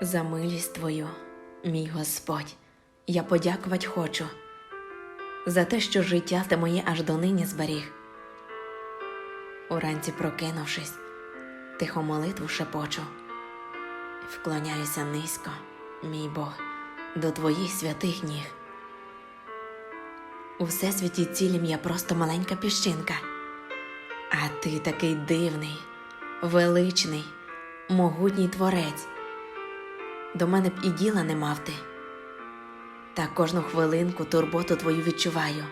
За милість Твою, мій Господь, я подякувать хочу за те, що життя ти моє аж донині зберіг. Уранці прокинувшись, тихо молитву шепочу, вклоняюся низько, мій Бог, до Твоїх святих ніг. У всесвіті цілім я просто маленька піщинка, а ти такий дивний, величний, могутній творець. До мене б і діла не мав ти. Та кожну хвилинку турботу твою відчуваю,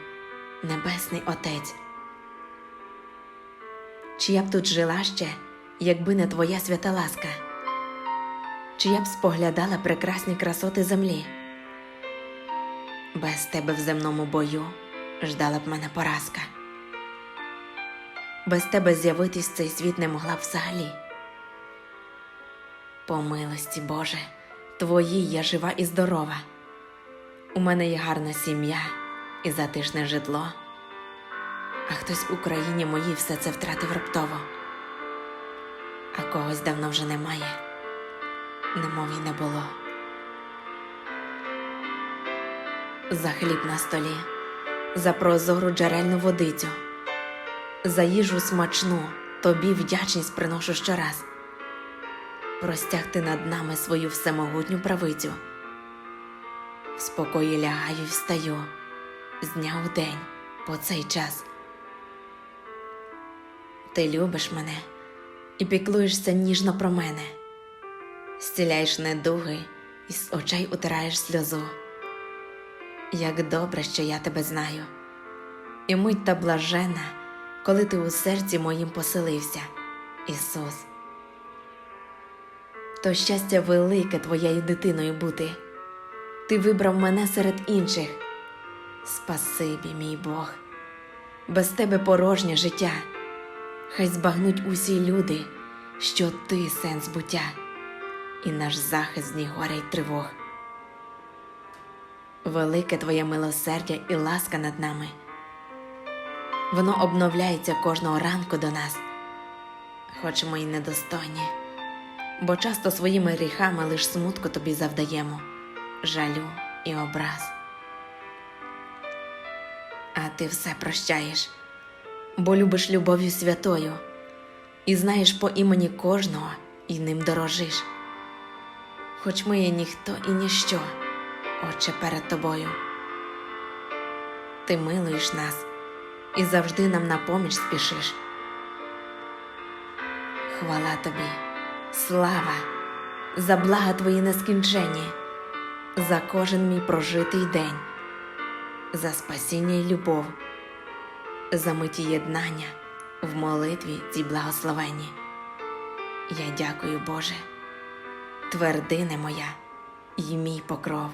Небесний Отець. Чи я б тут жила ще, якби не твоя свята ласка? Чи я б споглядала прекрасні красоти землі? Без тебе в земному бою ждала б мене поразка. Без тебе з'явитись цей світ не могла б взагалі. По милості Боже, Твоїй я жива і здорова. У мене є гарна сім'я і затишне житло. А хтось в Україні моїй все це втратив раптово, а когось давно вже немає, немов і не було. За хліб на столі, за прозору джерельну водицю, за їжу смачну тобі вдячність приношу щораз. Простягти над нами свою всемогутню правицю. В спокої лягаю й встаю з дня у день по цей час. Ти любиш мене і піклуєшся ніжно про мене, зціляєш недуги і з очей утираєш сльозу. Як добре, що я тебе знаю, і мить та блажена, коли ти у серці моїм поселився, Ісус. То щастя велике твоєю дитиною бути. Ти вибрав мене серед інших. Спасибі, мій Бог, без тебе порожнє життя. Хай збагнуть усі люди, що ти сенс буття, і наш захист з горя й тривог. Велике твоє милосердя і ласка над нами. Воно обновляється кожного ранку до нас, хоч ми й недостойні, бо часто своїми гріхами лиш смутку тобі завдаємо, жалю і образ. А ти все прощаєш, бо любиш любов'ю святою, і знаєш по імені кожного і ним дорожиш. Хоч ми є ніхто і ніщо, Отче, перед тобою. Ти милуєш нас і завжди нам на поміч спішиш. Хвала тобі, слава, за блага твої нескінчені, за кожен мій прожитий день, за спасіння й любов, за миті єднання в молитві цій благословенні. Я дякую, Боже, твердине моя і мій покров.